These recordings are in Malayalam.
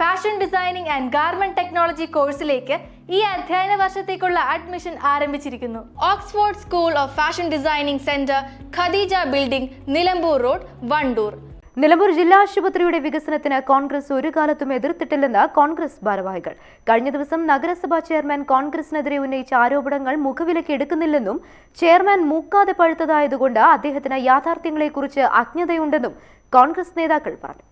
Fashion designing and garment technology കോഴ്സിലേക്ക് ഈ അധ്യയന വർഷത്തേക്കുള്ള അഡ്മിഷൻ ആരംഭിച്ചിരിക്കുന്നു. Oxford school of fashion designing centre Khadeeja building Nilambur road Wandoor. Nilambur ജില്ലാ ആശുപത്രിയുടെ വികസനത്തിന് കോൺഗ്രസ് ഒരു കാലത്തും എതിർത്തിട്ടില്ലെന്ന് കോൺഗ്രസ് ഭാരവാഹികൾ. കഴിഞ്ഞ ദിവസം നഗരസഭാ ചെയർമാൻ കോൺഗ്രസിനെതിരെ ഉന്നയിച്ച ആരോപണങ്ങൾ മുഖവിലയ്ക്ക് എടുക്കുന്നില്ലെന്നും ചെയർമാൻ മൂക്കാതെ പഴുത്തതായതുകൊണ്ട് അദ്ദേഹത്തിന് യാഥാർത്ഥ്യങ്ങളെക്കുറിച്ച് അജ്ഞതയുണ്ടെന്നും കോൺഗ്രസ് നേതാക്കൾ പറഞ്ഞു.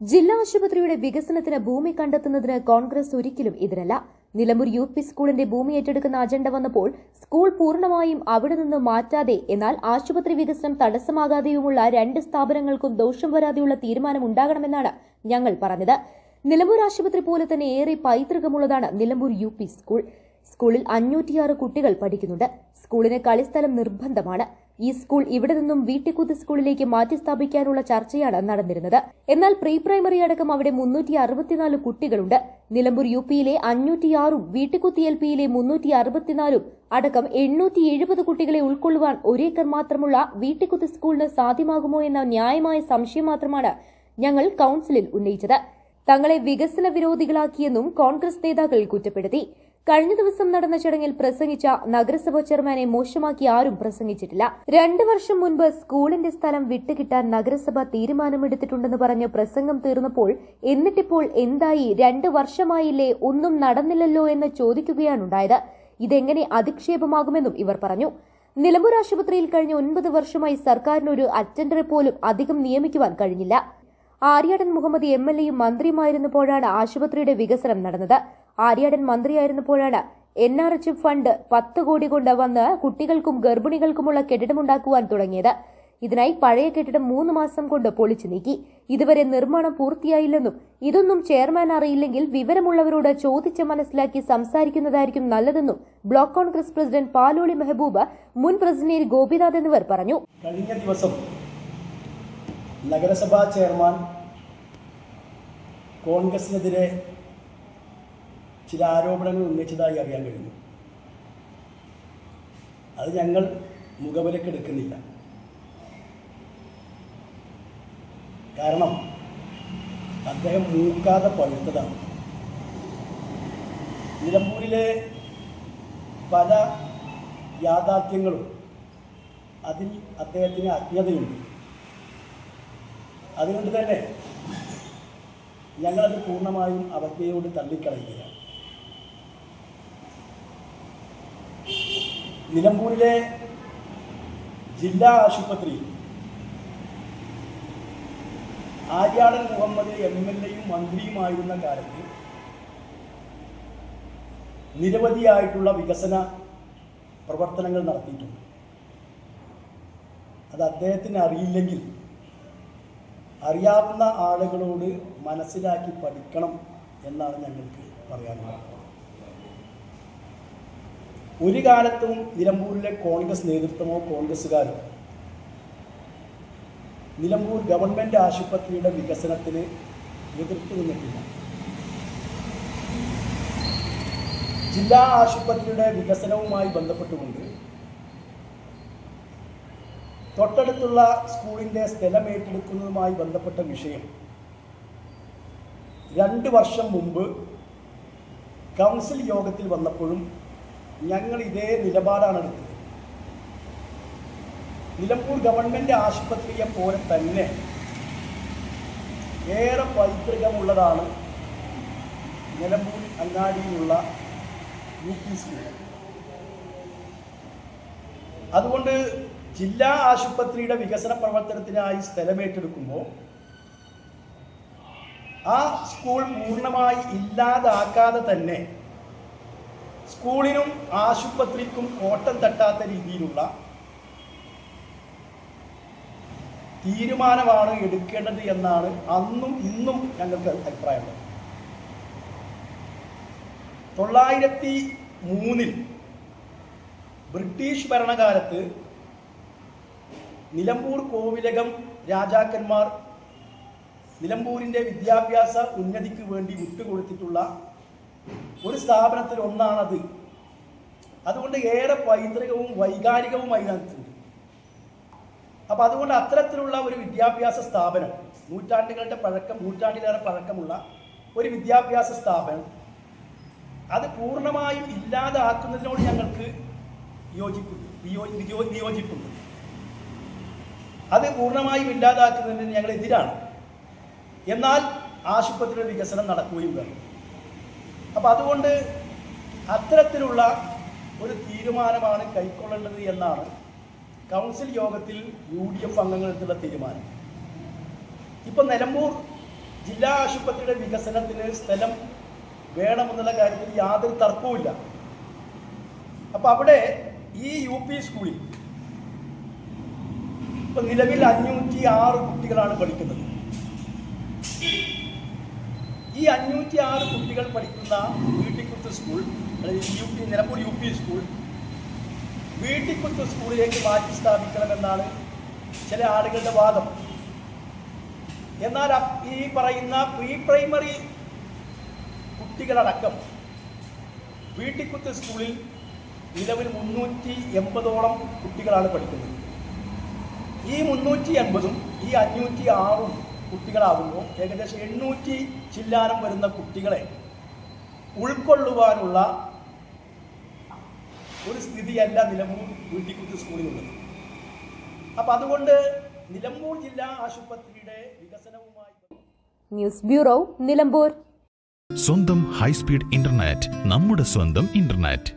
ജില്ലാ ആശുപത്രിയുടെ വികസനത്തിന് ഭൂമി കണ്ടെത്തുന്നതിന് കോൺഗ്രസ് ഒരിക്കലും എതിരല്ല. നിലമ്പൂർ യു പി സ്കൂളിന്റെ ഭൂമി ഏറ്റെടുക്കുന്ന അജണ്ട വന്നപ്പോൾ സ്കൂൾ പൂർണമായും അവിടെ നിന്ന് മാറ്റാതെ എന്നാൽ ആശുപത്രി വികസനം തടസ്സമാകാതെയുമുള്ള രണ്ട് സ്ഥാപനങ്ങൾക്കും ദോഷം വരാതെയുള്ള തീരുമാനം ഉണ്ടാകണമെന്നാണ് ഞങ്ങൾ പറഞ്ഞത്. നിലമ്പൂർ ആശുപത്രി പോലെ തന്നെ ഏറെ പൈതൃകമുള്ളതാണ് നിലമ്പൂർ യു സ്കൂൾ. സ്കൂളിൽ അഞ്ഞൂറ്റിയാറ് കുട്ടികൾ പഠിക്കുന്നുണ്ട്. സ്കൂളിന് കളിസ്ഥലം നിർബന്ധമാണ്. ഈ സ്കൂൾ ഇവിടെ നിന്നും വീട്ടിക്കുത്ത് സ്കൂളിലേക്ക് മാറ്റി സ്ഥാപിക്കാനുള്ള ചർച്ചയാണ് നടന്നിരുന്നത്. എന്നാൽ പ്രീ പ്രൈമറി അടക്കം അവിടെ മുന്നൂറ്റി അറുപത്തിനാല് കുട്ടികളുണ്ട്. നിലമ്പൂർ യു പിയിലെ അഞ്ഞൂറ്റിയാറും വീട്ടിക്കുത്തി എൽ പിയിലെ മുന്നൂറ്റി അറുപത്തിനാലും അടക്കം എണ്ണൂറ്റി എഴുപത് കുട്ടികളെ ഉൾക്കൊള്ളുവാൻ ഒരേക്കർ മാത്രമുള്ള വീട്ടിക്കുത്ത് സ്കൂളിന് സാധ്യമാകുമോ എന്ന ന്യായമായ സംശയം മാത്രമാണ് ഞങ്ങൾ കൌൺസിലിൽ ഉന്നയിച്ചത്. തങ്ങളെ വികസന വിരോധികളാക്കിയെന്നും കോൺഗ്രസ് നേതാക്കൾ കുറ്റപ്പെടുത്തി. കഴിഞ്ഞ ദിവസം നടന്ന ചടങ്ങിൽ പ്രസംഗിച്ച നഗരസഭാ ചെയർമാനെ മോശമാക്കി ആരും പ്രസംഗിച്ചിട്ടില്ല. രണ്ടു വർഷം മുൻപ് സ്കൂളിന്റെ സ്ഥലം വിട്ടുകിട്ടാൻ നഗരസഭ തീരുമാനമെടുത്തിട്ടുണ്ടെന്ന് പറഞ്ഞ് പ്രസംഗം തീർന്നപ്പോൾ എന്നിട്ടിപ്പോൾ എന്തായി? രണ്ട് വർഷമായില്ലേ? ഒന്നും നടന്നില്ലല്ലോ എന്ന് ചോദിക്കുകയാണുണ്ടായത്. ഇതെങ്ങനെ അധിക്ഷേപമാകുമെന്നും ഇവർ പറഞ്ഞു. നിലമ്പൂർ ആശുപത്രിയിൽ കഴിഞ്ഞ ഒൻപത് വർഷമായി സർക്കാരിന് ഒരു അറ്റൻഡറെ പോലും അധികം നിയമിക്കുവാൻ കഴിഞ്ഞില്ല. ആര്യാടൻ മുഹമ്മദ് എം എൽ എയും മന്ത്രിയുമായിരുന്നപ്പോഴാണ് ആശുപത്രിയുടെ വികസനം നടന്നത്. ആര്യാടൻ മന്ത്രിയായിരുന്നപ്പോഴാണ് എൻ ആർ എച്ച് ഫണ്ട് പത്ത് കോടി കൊണ്ട് വന്ന് കുട്ടികൾക്കും ഗർഭിണികൾക്കുമുള്ള കെട്ടിടമുണ്ടാക്കുവാൻ തുടങ്ങിയത്. ഇതിനായി പഴയ കെട്ടിടം മൂന്ന് മാസം കൊണ്ട് പൊളിച്ചു നീക്കി. ഇതുവരെ നിർമ്മാണം പൂർത്തിയായില്ലെന്നും ഇതൊന്നും ചെയർമാൻ അറിയില്ലെങ്കിൽ വിവരമുള്ളവരോട് ചോദിച്ച് മനസ്സിലാക്കി സംസാരിക്കുന്നതായിരിക്കും നല്ലതെന്നും block Congress president Paloli Mehboob മുൻ പ്രസിഡന്റ് ഗോപിനാഥ് എന്നിവർ പറഞ്ഞു. കഴിഞ്ഞ ദിവസം നഗരസഭാ ചെയർമാൻ കോൺഗ്രസിനെതിരെ ചില ആരോപണങ്ങൾ ഉന്നയിച്ചതായി അറിയാൻ കഴിഞ്ഞു. അത് ഞങ്ങൾ മുഖവിലക്കെടുക്കുന്നില്ല കാരണം അദ്ദേഹം മൂക്കാതെ പഴുത്തതാണ്. നിലമ്പൂരിലെ പല യാഥാർത്ഥ്യങ്ങളും അതിൽ അദ്ദേഹത്തിന് അജ്ഞതയുണ്ട്. അതുകൊണ്ട് തന്നെ ഞങ്ങളത് പൂർണമായും അവജ്ഞയോട് തള്ളിക്കളയുകയാണ്. നിലമ്പൂരിലെ ജില്ലാ ആശുപത്രി ആര്യാടൻ മുഹമ്മദ് എം എൽ എയും മന്ത്രിയുമായിരുന്ന കാലത്ത് നിരവധിയായിട്ടുള്ള വികസന പ്രവർത്തനങ്ങൾ നടത്തിയിട്ടുണ്ട്. അത് അദ്ദേഹത്തിന് അറിയില്ലെങ്കിൽ അറിയാവുന്ന ആളുകളോട് മനസ്സിലാക്കി പഠിക്കണം എന്നാണ് ഞങ്ങൾക്ക് പറയാനുള്ളത്. ഒരു കാലത്തും നിലമ്പൂരിലെ കോൺഗ്രസ് നേതൃത്വമോ കോൺഗ്രസ്സുകാരോ നിലമ്പൂർ ഗവൺമെന്റ് ആശുപത്രിയുടെ വികസനത്തിന് എതിർത്ത് നിന്നിട്ടില്ല. ജില്ലാ ആശുപത്രിയുടെ വികസനവുമായി ബന്ധപ്പെട്ടുകൊണ്ട് തൊട്ടടുത്തുള്ള സ്കൂളിന്റെ സ്ഥലം ഏറ്റെടുക്കുന്നതുമായി ബന്ധപ്പെട്ട വിഷയം രണ്ട് വർഷം മുമ്പ് കൗൺസിൽ യോഗത്തിൽ വന്നപ്പോഴും ഞങ്ങൾ ഇതേ നിലപാടാണ് എടുത്തത്. നിലമ്പൂർ ഗവൺമെന്റ് ആശുപത്രിയെ പോലെ തന്നെ ഏറെ പൈതൃകമുള്ളതാണ് നിലമ്പൂർ അങ്ങാടിയിലുള്ള യു പി സ്കൂൾ. അതുകൊണ്ട് ജില്ലാ ആശുപത്രിയുടെ വികസന പ്രവർത്തനത്തിനായി സ്ഥലമേറ്റെടുക്കുമ്പോൾ ആ സ്കൂൾ പൂർണമായി ഇല്ലാതാക്കാതെ തന്നെ സ്കൂളിനും ആശുപത്രിക്കും ഓട്ടം തട്ടാത്ത രീതിയിലുള്ള തീരുമാനമാണ് എടുക്കേണ്ടത് എന്നാണ് അന്നും ഇന്നും ഞങ്ങൾക്ക് അഭിപ്രായമുള്ളത്. തൊള്ളായിരത്തി മൂന്നിൽ ബ്രിട്ടീഷ് ഭരണകാലത്ത് നിലമ്പൂർ കോവിലകം രാജാക്കന്മാർ നിലമ്പൂരിന്റെ വിദ്യാഭ്യാസ ഉന്നതിക്ക് വേണ്ടി വിട്ടുകൊടുത്തിട്ടുള്ള ഒരു സ്ഥാപനത്തിൽ ഒന്നാണത്. അതുകൊണ്ട് ഏറെ പൈതൃകവും വൈകാരികവും അതിനകത്തുണ്ട് അപ്പം അതുകൊണ്ട് അത്തരത്തിലുള്ള ഒരു വിദ്യാഭ്യാസ സ്ഥാപനം നൂറ്റാണ്ടുകളുടെ പഴക്കം നൂറ്റാണ്ടിലേറെ പഴക്കമുള്ള ഒരു വിദ്യാഭ്യാസ സ്ഥാപനം അത് പൂർണമായും ഇല്ലാതാക്കുന്നതിനോട് ഞങ്ങൾക്ക് വിയോ- വിയോജിപ്പുണ്ട്. അത് പൂർണമായും ഇല്ലാതാക്കുന്നതിന് ഞങ്ങൾ എതിരാണ്. എന്നാൽ ആശുപത്രിയുടെ വികസനം നടക്കുകയും വേണം. അപ്പം അതുകൊണ്ട് അത്തരത്തിലുള്ള ഒരു തീരുമാനമാണ് കൈക്കൊള്ളേണ്ടത് എന്നാണ് കൗൺസിൽ യോഗത്തിൽ യു ഡി എഫ് അംഗങ്ങളെടുത്തുള്ള തീരുമാനം. ഇപ്പം നിലമ്പൂർ ജില്ലാ ആശുപത്രിയുടെ വികസനത്തിന് സ്ഥലം വേണമെന്നുള്ള കാര്യത്തിൽ യാതൊരു തർക്കവുമില്ല അപ്പം അവിടെ ഈ യു പി സ്കൂളിൽ ഇപ്പം നിലവിൽ അഞ്ഞൂറ്റി ആറ് കുട്ടികളാണ് പഠിക്കുന്നത്. ഈ അഞ്ഞൂറ്റി ആറ് കുട്ടികൾ പഠിക്കുന്ന Veettikkuth school U P Nilambur U P school. Veettikkuth സ്കൂളിലേക്ക് മാറ്റി സ്ഥാപിക്കണമെന്നാണ് ചില ആളുകളുടെ വാദം. എന്നാൽ ഈ പറയുന്ന പ്രീ പ്രൈമറി കുട്ടികളടക്കം വീട്ടിക്കുത്ത് സ്കൂളിൽ നിലവിൽ മുന്നൂറ്റി എൺപതോളം കുട്ടികളാണ് പഠിക്കുന്നത്. ഈ മുന്നൂറ്റി എൺപതും ഈ അഞ്ഞൂറ്റി ആറും കുട്ടികളാകുമ്പോൾ ഏകദേശം എണ്ണൂറ്റി ചില്ലാനം വരുന്ന കുട്ടികളെ ഉൾക്കൊള്ളുവാനുള്ള ഒരു സ്ഥിതിയല്ല നിലമ്പൂർ വീട്ടിക്കുത്ത് സ്കൂളിലുള്ളത്. അപ്പം അതുകൊണ്ട് നിലമ്പൂർ ജില്ലാ ആശുപത്രിയുടെ വികസനവുമായി ന്യൂസ് ബ്യൂറോ നിലമ്പൂർ. സ്വന്തം ഹൈസ്പീഡ് ഇന്റർനെറ്റ് നമ്മുടെ സ്വന്തം ഇന്റർനെറ്റ്.